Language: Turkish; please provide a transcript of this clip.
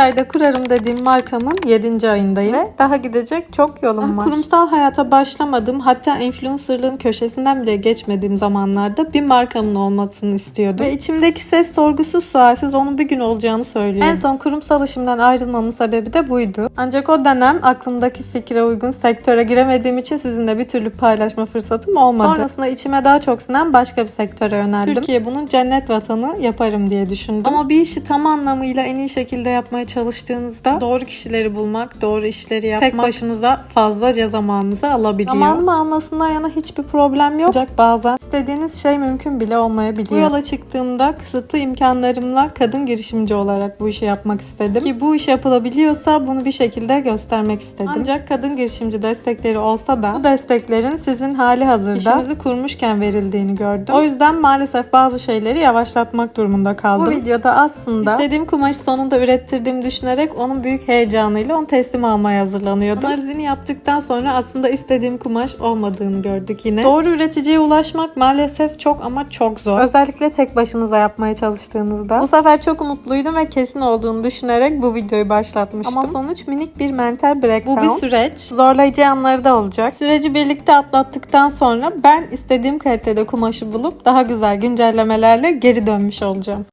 ayda kurarım dediğim markamın 7. ayındayım. Ve daha gidecek çok yolum var. Kurumsal hayata başlamadım. Hatta influencerlığın köşesinden bile geçmediğim zamanlarda bir markamın olmasını istiyordum. Ve içimdeki ses sorgusuz sualsiz onun bir gün olacağını söylüyor. En son kurumsal işimden ayrılmamın sebebi de buydu. Ancak o dönem aklımdaki fikre uygun sektöre giremediğim için sizinle bir türlü paylaşma fırsatım olmadı. Sonrasında içime daha çok sinen başka bir sektöre yöneldim. Türkiye bunun cennet vatanı yaparım diye düşündüm. Ama bir işi tam anlamıyla en iyi şekilde yapmaya çalıştığınızda doğru kişileri bulmak, doğru işleri yapmak tek başınıza fazlaca zamanınızı alabiliyor. Zamanımı almasından yana hiçbir problem yok. Ancak bazen istediğiniz şey mümkün bile olmayabiliyor. Bu yola çıktığımda kısıtlı imkanlarımla kadın girişimci olarak bu işi yapmak istedim. Ki bu iş yapılabiliyorsa bunu bir şekilde göstermek istedim. Ancak kadın girişimci destekleri olsa da bu desteklerin sizin hali hazırda işinizi kurmuşken verildiğini gördüm. O yüzden maalesef bazı şeyleri yavaşlatmak durumunda kaldım. Bu videoda aslında istediğim kumaşı sonunda ürettirdiğimi düşünerek onun büyük heyecanıyla onu teslim almaya hazırlanıyordum. Analizini yaptıktan sonra aslında istediğim kumaş olmadığını gördük yine. Doğru üreticiye ulaşmak maalesef çok ama çok zor. Özellikle tek başınıza yapmaya çalıştığınızda. Bu sefer çok umutluydum ve kesin olduğunu düşünerek bu videoyu başlatmıştım. Ama sonuç minik bir mental breakdown. Bu bir süreç. Zorlayıcı anları da olacak. Süreci birlikte atlattıktan sonra ben istediğim kalitede kumaşı bulup daha güzel güncellemelerle geri dönmüş olacağım.